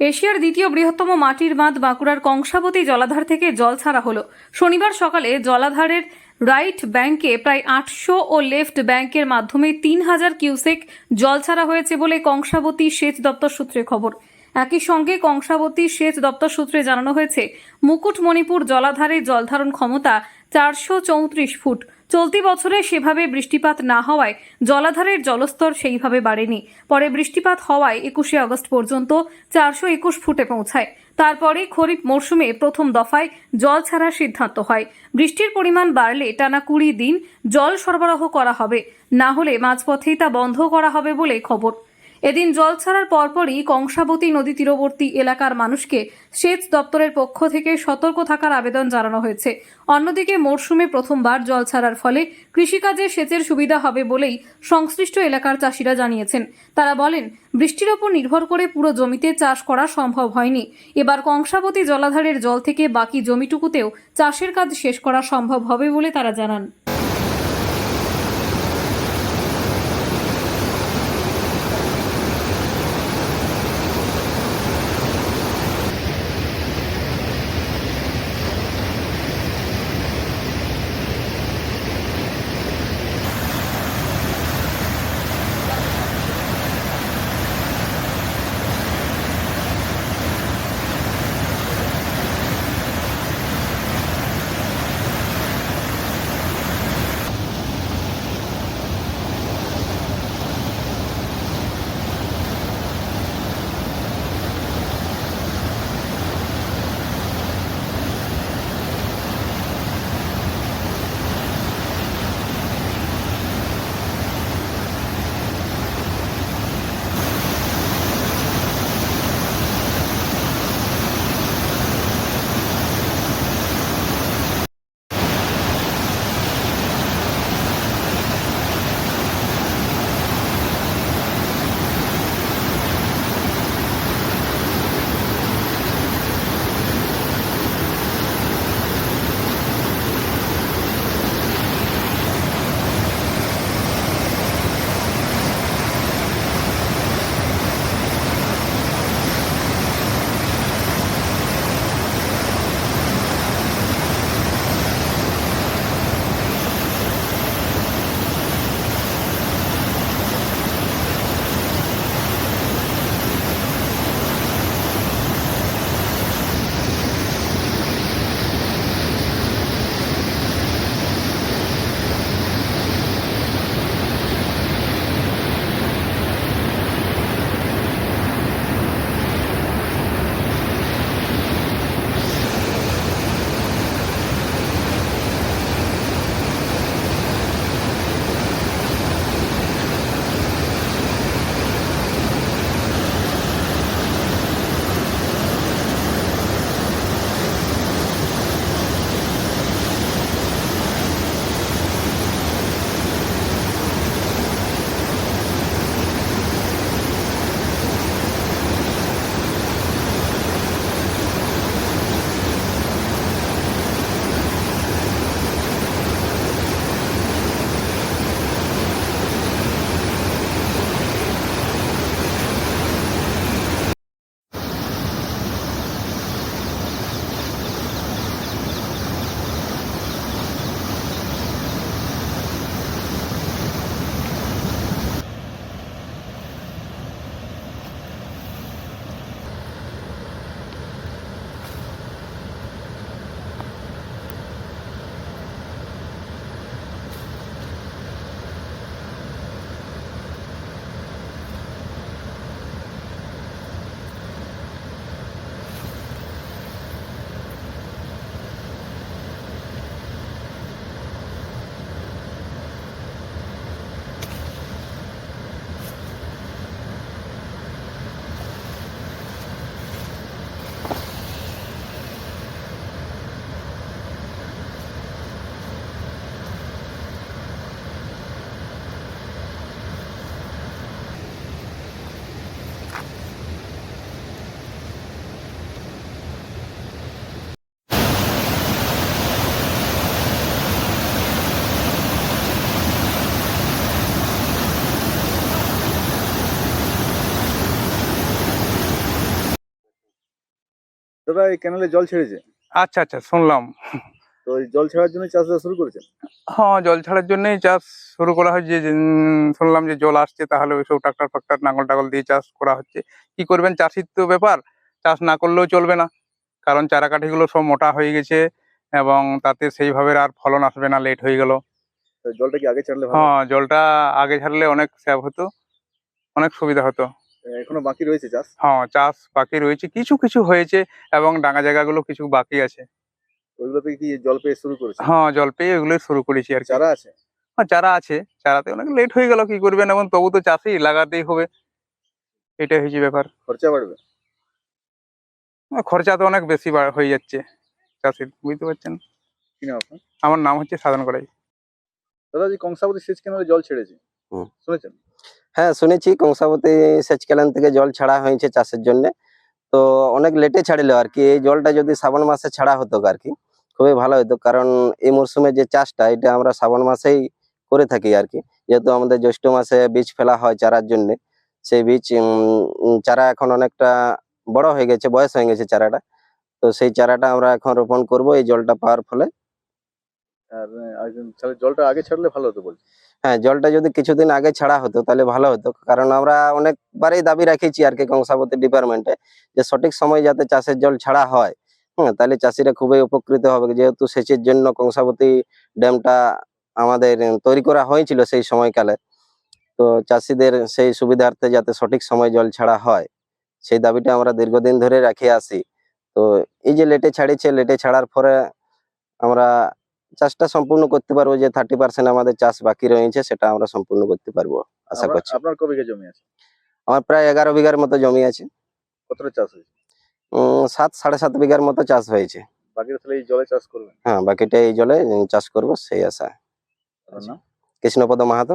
এশিয়ার দ্বিতীয় বৃহত্তম মাটির বাঁধ বাঁকুড়ার কংসাবতী জলাধার থেকে জল ছাড়া হলো। শনিবার সকালে জলাধারের রাইট ব্যাংকে প্রায় আটশো ও লেফট ব্যাংকের মাধ্যমে তিন হাজার কিউসেক জল ছাড়া হয়েছে বলে কংসাবতী সেচ দপ্তর সূত্রে খবর। একই সঙ্গে কংসাবতী সেচ দপ্তর সূত্রে জানানো হয়েছে, মুকুটমণিপুর জলাধারে জলধারণ ক্ষমতা চারশো চৌত্রিশ ফুট। চলতি বছরে সেভাবে বৃষ্টিপাত না হওয়ায় জলাধারের জলস্তর সেইভাবে বাড়েনি। পরে বৃষ্টিপাত হওয়ায় একুশে আগস্ট পর্যন্ত চারশো একুশ ফুটে পৌঁছায়। তারপরে খরিফ মরশুমে প্রথম দফায় জল ছাড়ার সিদ্ধান্ত হয়। বৃষ্টির পরিমাণ বাড়লে টানা কুড়ি দিন জল সরবরাহ করা হবে। না হলে মাঝপথেই তা বন্ধ করা হবে বলে খবর। এদিন জল ছাড়ার পরপরই কংসাবতী নদী তীরবর্তী এলাকার মানুষকে সেচ দপ্তরের পক্ষ থেকে সতর্ক থাকার আবেদন জানানো হয়েছে। অন্যদিকে মরশুমে প্রথমবার জল ছাড়ার ফলে কৃষিকাজে সেচের সুবিধা হবে বলেই সংশ্লিষ্ট এলাকার চাষিরা জানিয়েছেন। তারা বলেন, বৃষ্টির ওপর নির্ভর করে পুরো জমিতে চাষ করা সম্ভব হয়নি। এবার কংসাবতী জলাধারের জল থেকে বাকি জমিটুকুতেও চাষের কাজ শেষ করা সম্ভব হবে বলে তারা জানান। দাদা এই ক্যানেলে জল ছেড়েছে? আচ্ছা আচ্ছা শুনলাম। তো এই জল ছাড়ার জন্য চাষবাস শুরু করেছেন? হ্যাঁ জল ছাড়ার জন্যই চাষ শুরু করা হয়েছে শুনলাম যে জল আসছে তাহলে ওইসব ট্রাক্টর ফাক্টর নাঙ্গল টাগল দিয়ে চাষ করা হচ্ছে। কি করবেন? চাষির তো ব্যাপার চাষ না করলেও চলবে না। কারণ চারাকাঠিগুলো সব মোটা হয়ে গেছে এবং তাতে সেইভাবে আর ফলন আসবে না লেট হয়ে গেল। জলটা কি আগে ছাড়লে হ্যাঁ জলটা আগে ছাড়লে অনেক সেভ হতো অনেক সুবিধা হতো। এখনও বাকি রয়েছে চাষ? হ্যাঁ চাষ বাকি রয়েছে। কিছু কিছু হয়েছে এবং ডাঙা জায়গাগুলো কিছু বাকি আছে। ওইগুলোতে কি জল পেয়ে শুরু করেছে? হ্যাঁ জল পেয়ে এগুলোই শুরু করেছি আর চারা আছে? হ্যাঁ চারা আছে। চারাতে অনেক লেট হয়ে গেল কি করবেন? এখন তবু তো চাষি লাগাতেই হবে। এটাই হয়েছে ব্যাপার। খরচা বাড়বে? খরচা তো অনেক বেশি বাড়- হয়ে যাচ্ছে চাষির বুঝতে পারছেন? কি নাম আপনার? আমার নাম হচ্ছে সাধন করাই। দাদা যে কংসাবতী সেচ ক্যানেলে জল ছেড়েছে। হুম। শুনেছেন? হ্যাঁ শুনেছি কংসাবতী সেচ ক্যানেল থেকে জল ছাড়া হয়েছে চাষের জন্য। তো অনেক লেটে ছাড়িল আর কি। এই জলটা যদি শ্রাবণ মাসে ছাড়া হতো আর কি, খুবই ভালো হতো কারণ এই মরশুমে যে চাষটা, এটা আমরা শ্রাবণ মাসেই করে থাকি আর কি। যেহেতু আমাদের জ্যৈষ্ঠ মাসে বীজ ফেলা হয় চারার জন্য, সেই বীজ চারা এখন অনেকটা বড় হয়ে গেছে, বয়স হয়ে গেছে চারাটা। তো সেই চারাটা আমরা এখন রোপণ করব, এই জলটা পাওয়ার ফলে। আর তাহলে জলটা আগে ছাড়লে ভালো হতো বলছি। হ্যাঁ জলটা যদি কিছুদিন আগে ছাড়া হতো তাহলে ভালো হতো। কারণ আমরা অনেকবারই দাবি রাখেছি আর কি কংসাবতী ডিপার্টমেন্টে যে সঠিক সময় যাতে চাষের জল ছাড়া হয় হ্যাঁ তাহলে চাষিরা খুবই উপকৃত হবে। যেহেতু সেচের জন্য কংসাবতী ড্যামটা আমাদের তৈরি করা হয়েছিল সেই সময়কালে। তো চাষিদের সেই সুবিধার্থে যাতে সঠিক সময় জল ছাড়া হয়, সেই দাবিটা আমরা দীর্ঘদিন ধরে রাখে আসি। তো এই যে লেটে ছাড়িছে লেটে ছাড়ার পরে আমরা চাষটা সম্পূর্ণ করতে পারব যে থার্টি পার্সেন্ট আমাদের চাষ বাকি রয়েছে সেটা আমরা সম্পূর্ণ করতে পারব আশা করছি। আপনার কবি জমি আছে? আমার প্রায় এগারো বিঘার মতো জমি আছে। কতটা চাষ হয়েছে? সাত সাড়ে সাত বিঘার মতো চাষ হয়েছে। বাকিটা তাহলে এই জলে চাষ করবেন? হ্যাঁ বাকিটা এই জলে চাষ করব সেই আশা কৃষ্ণপদ মাহাতো।